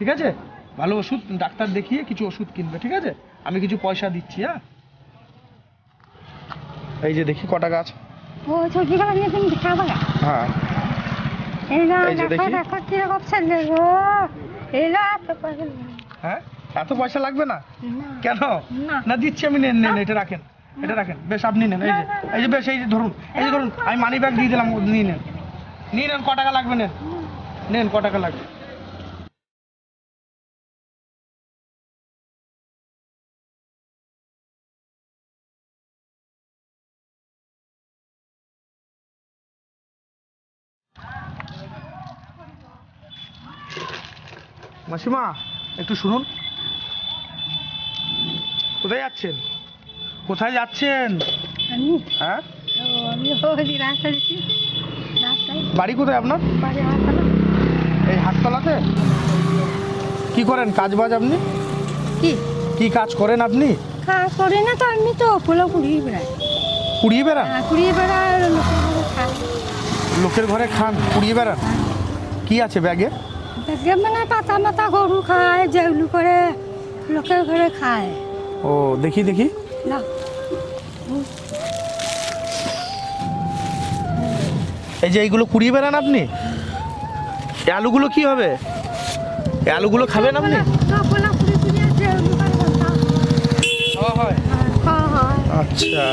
ঠিক আছে? ভালো ওষুধ ডাক্তার দেখিয়ে কিছু ওষুধ কিনবে ঠিক আছে? আমি কিছু পয়সা দিচ্ছি হ্যাঁ? এই যে দেখি কটা গাছ। ও ছবিগুলো নিয়ে তুমি দেখাবো হ্যাঁ। এই না এই দেখো। দেখি। দেখো ছেলে গো? এই না তো পাগল না। হ্যাঁ? এত পয়সা লাগবে না? কেন? না। না দিচ্ছি আমি নেন নেন এটা রাখেন এটা রাখেন। বেশ আপনি নেন এই যে এই যে বেশ এই যে ধরুন এই যে ধরুন আমি মানি ব্যাগ দিয়ে দিলাম নিয়ে নেন। নিয়ে নেন ক টাকা লাগবে নেন। নেন ক টাকা লাগবে। মাসিমা একটু শুনুন। কোথায় যাচ্ছেন? কোথায় যাচ্ছেন? আমি? হ্যাঁ? আমি রাস্তা দিচ্ছি বাড়ি কোথায় আপনার? বাড়ি এই হাটতলাতে? কি করেন কাজ বাজ আপনি? কি? কি কাজ করেন আপনি? কাজ করি না তো আমি তো ফুলো কুড়িয়ে বেড়াই। কুড়িয়ে বেড়ান? হ্যাঁ, কুড়িয়ে বেড়াই লোকের ঘরে লোকের ঘরে খান কুড়িয়ে বেড়ান? কি আছে ব্যাগে? দেখে মানে পাতা মাতা গরু খায় যেগুলো করে লোকের ঘরে খায়। ও দেখি দেখি। না। এই যে এইগুলো কুড়িয়ে বেড়ান আপনি? এই আলুগুলো কি হবে? এই আলুগুলো খাবেন আপনি? হয়? হয় আচ্ছা।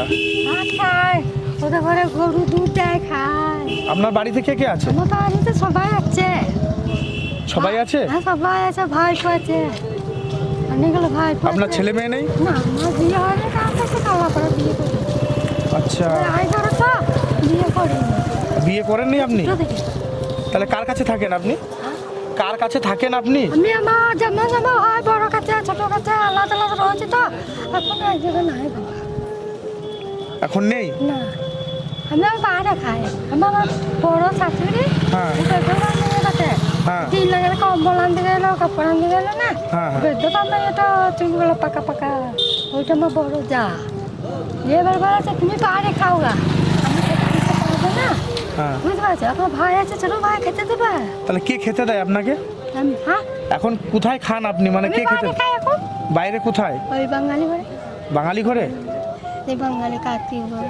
ওদের ঘরে গরু দুধ দেয় খায়। আপনার বাড়িতে কে কে আছে? আমার বাড়িতে সবাই আছে। সবাই আছে? হ্যাঁ সবাই আছে ভাই আছে। অনেকগুলো ভাই আপনার ছেলে মেয়ে নেই? না আমার বিয়ে হয়নি তার কাছে খাওয়া করে বিয়ে করি আচ্ছা। আই করো তো বিয়ে করি বিয়ে করেননি আপনি? তাহলে কার কাছে থাকেন আপনি? কার কাছে থাকেন আপনি? আমি আমার জামা জামা হয় বড় কাছে ছোট কাছে আলাদা আলাদা রয়েছে তো। এখন এক জায়গায় নাই বাবা। এখন নেই? না। আমি আমার বাইরে খাই আমার বড় শাশুড়ি হ্যাঁ। কাপড় আনতে গেলো না। হ্যাঁ, হ্যাঁ। তো আমার এটা চুলগুলো পাকা পাকা ওইটা বড় যা। এবার বলেছে তুমি বাইরে খাও গা। হ্যাঁ। বুঝতে পারছ? আপনার ভাই আছে ছোট ভাই খেতে দেবে। তাহলে কে খেতে দেয় আপনাকে? হ্যাঁ? এখন কোথায় খান আপনি? মানে কে খেতে বাইরে কোথায়? ওই বাঙালি ঘরে। বাঙালি ঘরে? এই বাঙালি বউ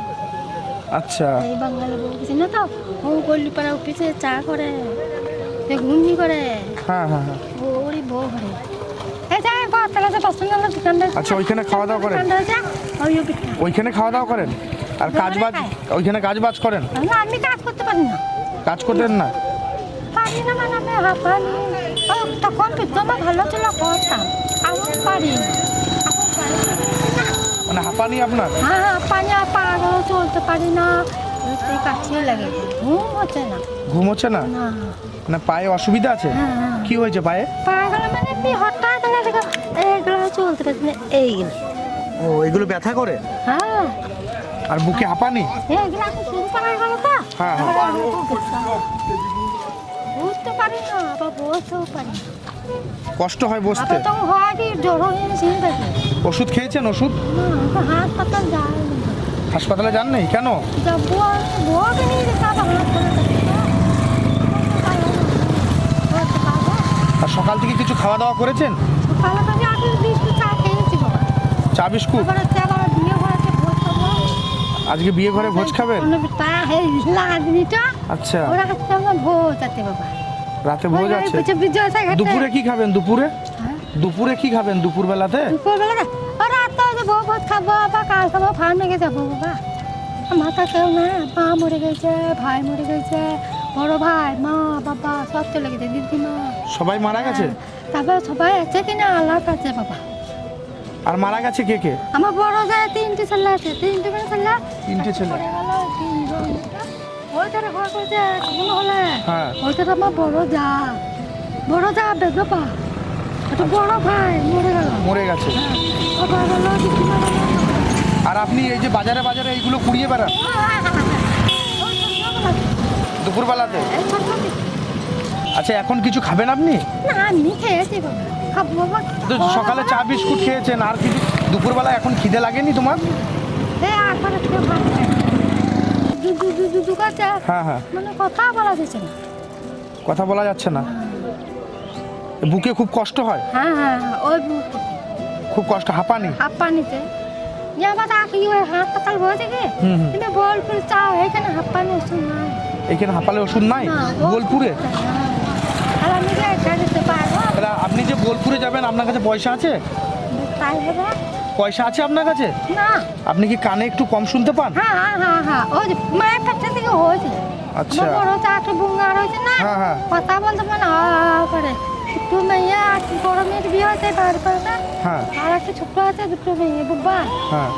আচ্ছা। এই বাঙালি বউ কিছু না তো ও গল্লিপাড়া অফিসে চা করে। ঘুমনি করে। হ্যাঁ হ্যাঁ হ্যাঁ। ওরই বউ যে আচ্ছা, ওইখানে খাওয়া দাওয়া করেন? ওইখানে খাওয়া দাওয়া করেন? আর কাজ বাজ ওইখানে কাজ বাজ করেন আমি কাজ করতে পারি না। কাজ করতেন না? পারি না মানে আমি হাঁপানি। ও তখন বিদ্যমা ভালো ছিল করতাম। এখন পারি পারি। মানে হাঁপানি আপনার? হ্যাঁ হাঁপানি আর চলতে পারি না। কাছে লাগে। ঘুম হচ্ছে না। ঘুম হচ্ছে না? না। মানে পায়ে অসুবিধা আছে? হ্যাঁ হ্যাঁ। কি হয়েছে পায়ে? পাগল মানে কি হঠাৎ না দেখো চলতে পারছি না এইগুলো ও এগুলো ব্যথা করে? হ্যাঁ। আর বুকে হাঁপানি? এইগুলো এখন শুরু করা গেল তো। হ্যাঁ, হ্যাঁ। বুঝতে পারি না। বসতেও পারি কষ্ট হয় বসতে? হয় কি হয়ে ওষুধ খেয়েছেন ওষুধ? না আমাকে যায় হাসপাতালে যান নাই? কেন? আর সকাল থেকে কিছু খাওয়া দাওয়া করেছেন? চা বিস্কুট? আজকে বিয়ে ঘরে ভোজ খাবেন? আচ্ছা। রাতে ভোজ আছে? দুপুরে কি খাবেন? দুপুরে? দুপুরে কি খাবেন দুপুর বেলাতে বা কাল খাব ফার্মে গেছে যাব বাবা। তো কেউ না মা মরে গেছে ভাই মরে গেছে বড় ভাই মা বাবা সব চলে গেছে দিদিমা সবাই মারা গেছে? তারপর সবাই আছে কিনা আলাদা আছে বাবা। আর মারা গেছে কে কে? আমার বড় যায় তিনটে ছেলে আছে তিনটে করে ছেলে। তিনটে ছেলে। তিনজন। ওইটারে ঘর করছে কেমন হলে। হ্যাঁ। ওইটারে আমার বড় যা। বড় যা বেগপা ওটা বড় ভাই মরে গেল। মরে গেছে। বাবা গেল দিদিমা গেল আর আপনি এই যে বাজারে বাজারে এইগুলো কুড়িয়ে বেড়ান। দুপুর বেলাতে এই ছোট ছোট। আচ্ছা এখন কিছু খাবেন আপনি? তো সকালে চা বিস্কুট খেয়েছেন আর কিছু? দুপুরবেলা এখন খিদে লাগেনি তোমার? হ্যাঁ হ্যাঁ। মানে কথা বলা যাচ্ছে না। কথা বলা যাচ্ছে না। বুকে খুব কষ্ট হয়? হ্যাঁ হ্যাঁ হ্যাঁ, ওই খুব কষ্ট হাঁপানি? হাফ হাসপাতাল কিন্তু বোলপুর চাও এখানে ওষুধ নাই এখানে হাঁপালে ওষুধ নাই বোলপুরে। আর আমি যে এখানে পারব আপনি যে বোলপুরে যাবেন আপনার কাছে পয়সা আছে তাই হবে পয়সা আছে আপনার কাছে না আপনি কি কানে একটু কম শুনতে পান হ্যাঁ হ্যাঁ হ্যাঁ ওই মায়ের থেকে হয়েছে আচ্ছা বড় চাকরি বুঙ্গা না কথা বলতে মানে করে একটু মেয়ে আর বড় মেয়ের বিয়ে হয়েছে বার করে হ্যাঁ। আর একটা ছোট আছে দুটো মেয়ে বুবা হ্যাঁ।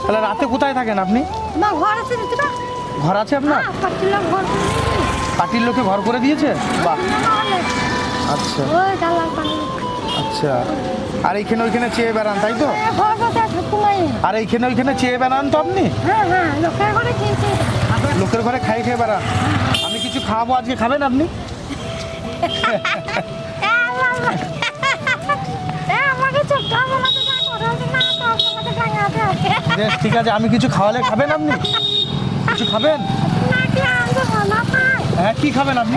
তাহলে রাতে কোথায় থাকেন আপনি? আমার ঘর আছে না ঘর আছে আপনার? হ্যাঁ লোক ঘর নিয়ে লোকে ঘর করে দিয়েছে? বাহ। আচ্ছা। ওই দালাল পানি আচ্ছা। আর এইখানে ওইখানে চেয়ে বেড়ান তাই তো? ঠাকুমাই আর এইখানে ওইখানে চেয়ে বেড়ান তো আপনি? হ্যাঁ হ্যাঁ লোকের ঘরে খেয়েছে লোকের ঘরে খাই খেয়ে বেড়ান। আমি কিছু খাওয়াবো আজকে খাবেন আপনি? বেশ ঠিক আছে আমি কিছু খাওয়ালে খাবেন আপনি? কিছু খাবেন? হ্যাঁ কি খাবেন আপনি?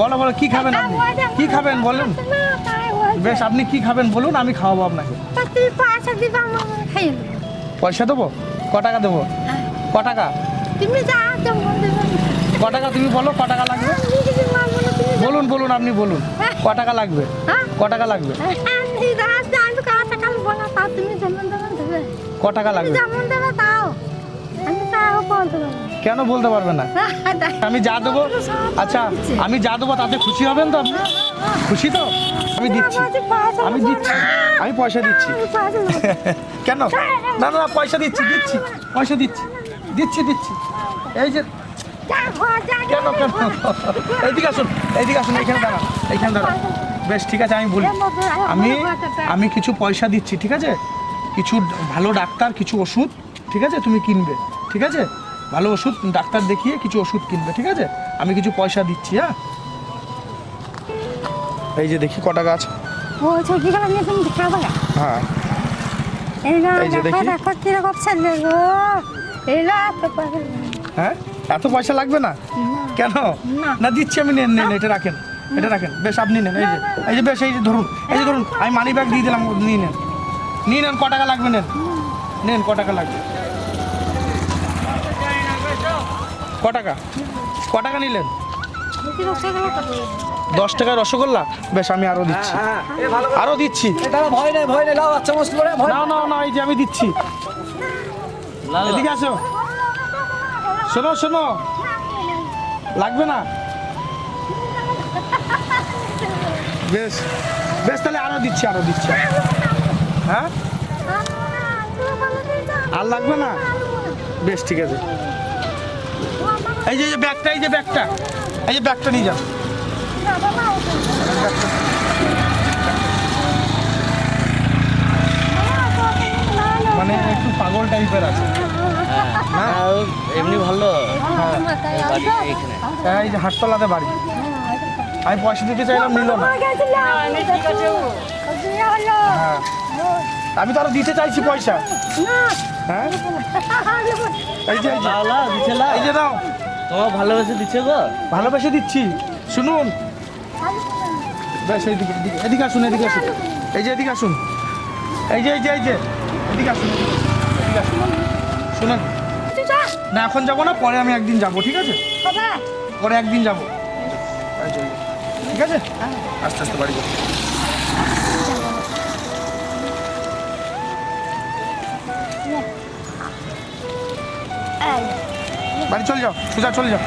বলো বলো কি খাবেন আপনি? কি খাবেন বলুন? বেশ আপনি কি খাবেন বলুন আমি খাওয়াবো আপনাকে। পয়সা দিবা? ক টাকা দেবো? ক টাকা? তুমি ক টাকা তুমি বলো ক টাকা লাগবে? বলুন বলুন আপনি বলুন। ক টাকা লাগবে? হ্যাঁ। ক টাকা লাগবে আমি রাত জানব কাছে কাল বলা তা তুমি যেমন যেমন দেবে ক টাকা লাগবে? যেমন দেবে তাও। আমি তাও বলতে পারব কেন বলতে পারবেন না? আমি যা দেবো আচ্ছা আমি যা দেবো তাতে খুশি হবেন তো আপনি? খুশি তো? আমি দিচ্ছি। আমি দিচ্ছি। আমি পয়সা দিচ্ছি। কেন? না না পয়সা দিচ্ছি দিচ্ছি। পয়সা দিচ্ছি। দিচ্ছি দিচ্ছি। এই যে কেন কেন? এইদিকে আসুন এইদিকে আসুন এইখানে দাঁড়ান এইখানে দাঁড়ান। বেশ ঠিক আছে আমি বলি। আমি আমি কিছু পয়সা দিচ্ছি ঠিক আছে? কিছু ভালো ডাক্তার কিছু ওষুধ ঠিক আছে? তুমি কিনবে ঠিক আছে? ভালো ওষুধ ডাক্তার দেখিয়ে কিছু ওষুধ কিনবে ঠিক আছে? আমি কিছু পয়সা দিচ্ছি হ্যাঁ? এই যে দেখি কটা গাছ। ও তুমি দেখাবো হ্যাঁ। এই যে দেখি। দেখো। কীরকম ছেলে গো? এইটা তো পাগল হ্যাঁ? এত পয়সা লাগবে না? কেন? না। না দিচ্ছি আমি নেন নেন এটা রাখেন এটা রাখেন। বেশ আপনি নেন এই যে এই যে বেশ এই যে ধরুন এই যে ধরুন আমি মানি ব্যাগ দিয়ে দিলাম নিয়ে নেন। নিয়ে নেন ক টাকা লাগবে নেন? নেন, ক টাকা লাগবে। ক টাকা? ক টাকা নিলেন? দশ টাকায় রসগোল্লা? বেশ, আমি আরও দিচ্ছি। আরও দিচ্ছি। ভয় নেই ভয় নেই মস্ত না না না, এই যে আমি দিচ্ছি। এদিকে আসো। শোনো শোনো। লাগবে না? বেশ। বেশ, তাহলে আরও দিচ্ছি আরও দিচ্ছি। হ্যাঁ? আর লাগবে না? বেশ ঠিক আছে। এই যে এই যে ব্যাগটা এই যে ব্যাগটা এই যে ব্যাগটা নিয়ে যাও। মানে একটু পাগল টাইপের আছে। হ্যাঁ, ও এমনি ভালো। হ্যাঁ হ্যাঁ এই যে হাটতলাতে বাড়ি। আমি পয়সা দিতে চাইলাম নিল না। হ্যাঁ। আমি তো আরও দিতে চাইছি পয়সা। হ্যাঁ? এই যে এই যে। লাও লাও লাও এই যে নাও তোমার ভালোবেসে দিচ্ছে গো। ভালোবেসে দিচ্ছি। শুনুন। বেশ এইদিকে এদিকে এদিকে আসুন এদিকে আসুন। এই যে এদিকে আসুন। এই যে এই যে এই যে এদিকে আসুন। এদিকে আসুন। শুনুন। না এখন যাব না পরে আমি একদিন যাব ঠিক আছে? পরে একদিন যাব। ঠিক আছে? আস্তে আস্তে বাড়ি যাব। বাড়ি চলে যাও সোজা চলে যাও।